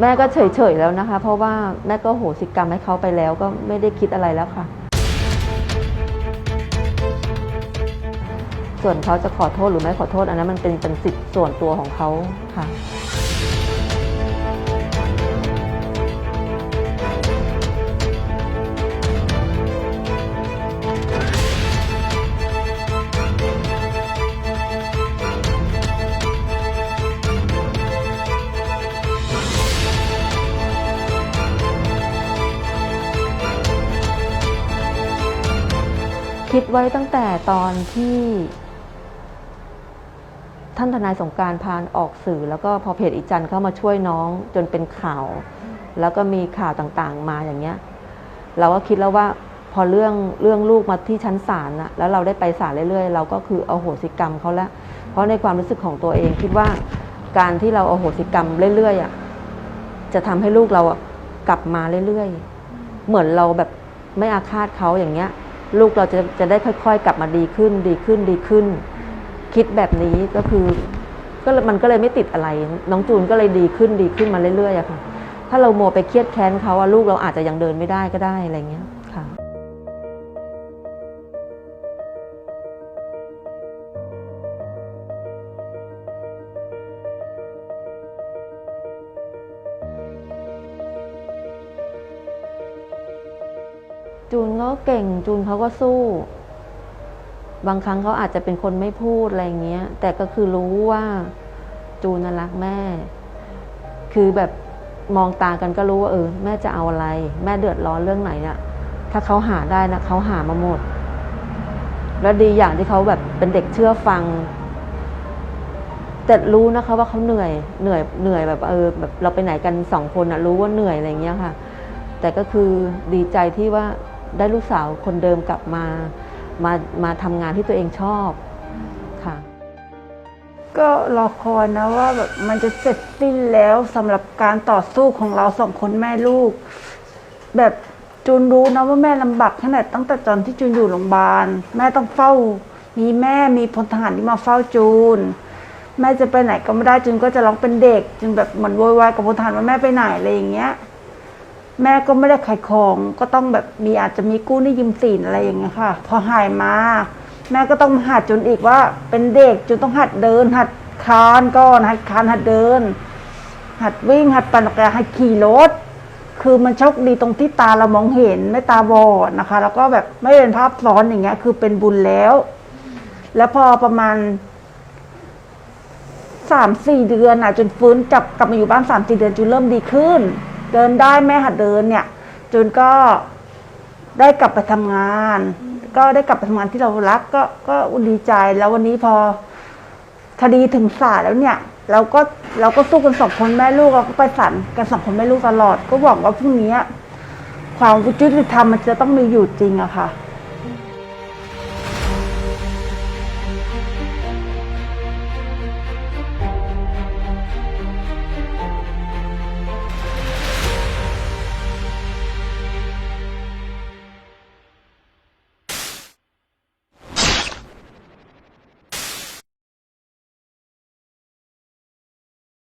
แม่ก็เฉยๆแล้วนะคะ เพราะว่าแม่ก็โหสิกรรมให้เขาไปแล้วก็ไม่ได้คิดอะไรแล้วค่ะ ส่วนเขาจะขอโทษหรือไม่ขอโทษอันนั้นมันเป็นเป็นสิทธิ์ส่วนตัวของเขาค่ะ คิดไว้ตั้งแต่ตอนที่ท่านทนายสงการพานออกสื่อ แล้วก็พอเพจอีจันเข้ามาช่วยน้องจนเป็นข่าว แล้วก็มีข่าวต่างๆมาอย่างเงี้ย เราก็คิดแล้วว่าพอเรื่องเรื่องลูกมาที่ชั้นศาลนะแล้วเราได้ไปศาลเรื่อยๆ เราก็คือเอาโหสิกรรมเขาล้วเพราะในความรู้สึกของตัวเองคิดว่าการที่เราเอาโหสิกรรมเรื่อยๆอะจะทำให้ลูกเรากลับมาเรื่อยๆ เหมือนเราแบบไม่อาฆาตเขาอย่างเงี้ย ลูกเราจะจะได้ค่อย ๆ กลับมาดีขึ้นดีขึ้นดีขึ้น คิดแบบนี้ก็คือก็มันก็เลยไม่ติดอะไร น้องจูนก็เลยดีขึ้นดีขึ้นมาเรื่อยๆอะค่ะ ถ้าเราโมไปเครียดแค้นเขาอะลูกเราอาจจะยังเดินไม่ได้ก็ได้อะไรเงี้ย จูนก็เก่งจูนเขาก็สู้ บางครั้งเขาอาจจะเป็นคนไม่พูดอะไรเงี้ย แต่ก็คือรู้ว่า จูนน่ะรักแม่ คือแบบมองตากันก็รู้ว่าเออแม่จะเอาอะไร แม่เดือดร้อนเรื่องไหนเนี่ยถ้าเขาหาได้นะเขาหามาหมด แล้วดีอย่างที่เขาแบบเป็นเด็กเชื่อฟังแต่รู้นะคะว่าเขาเหนื่อยเหนื่อยเหนื่อยแบบเออแบบเราไปไหนกันสองคนอะรู้ว่าเหนื่อยอะไรเงี้ยค่ะ แต่ก็คือดีใจที่ว่า ได้ลูกสาวคนเดิมกลับมามามาทำงานที่ตัวเองชอบค่ะ ก็รอคอยนะว่าแบบมันจะเสร็จสิ้นแล้วสำหรับการต่อสู้ของเราสองคนแม่ลูก แบบจูนรู้นะว่าแม่ลำบากขนาดตั้งแต่ตอนที่จูนอยู่โรงพยาบาลแม่ต้องเฝ้า มีแม่มีพลทหารที่มาเฝ้าจูน แม่จะไปไหนก็ไม่ได้จูนก็จะร้องเป็นเด็กจูนแบบเหมือนโวยวายกับพลทหารว่าแม่ไปไหนอะไรอย่างเงี้ย แม่ก็ไม่ได้ขายของ ก็ต้องแบบมีอาจจะมีกู้นี้ยืมสินอะไรอย่างเงี้ยค่ะ พอหายมา แม่ก็ต้องหัดจนอีกว่า เป็นเด็กจนต้องหัดเดิน หัดคลานก่อนหัดคลานหัดเดิน หัดวิ่งหัดปั่นจักรยานหัดขี่รถ คือมันโชคดีตรงที่ตาเรามองเห็นไม่ตาบอดนะคะ แล้วก็แบบไม่เป็นภาพซ้อนอย่างเงี้ย คือเป็นบุญแล้ว แล้วพอประมาณสามสี่เดือนอะ จนฟื้นจับกลับมาอยู่บ้านสามสี่เดือนจนเริ่มดีขึ้น เดินได้แม่หัดเดินเนี่ยจนก็ได้กลับไปทำงาน ก็ได้กลับไปทำงานที่เรารักก็ก็ดีใจแล้ววันนี้พอคดีถึงศาลแล้วเนี่ย เราก็เราก็สู้กันสองคนแม่ลูกเราก็ไปสั่นกันสองคนแม่ลูกตลอด ก็หวังว่าพรุ่งนี้ความยุติธรรมมันจะต้องมีอยู่จริงอะค่ะ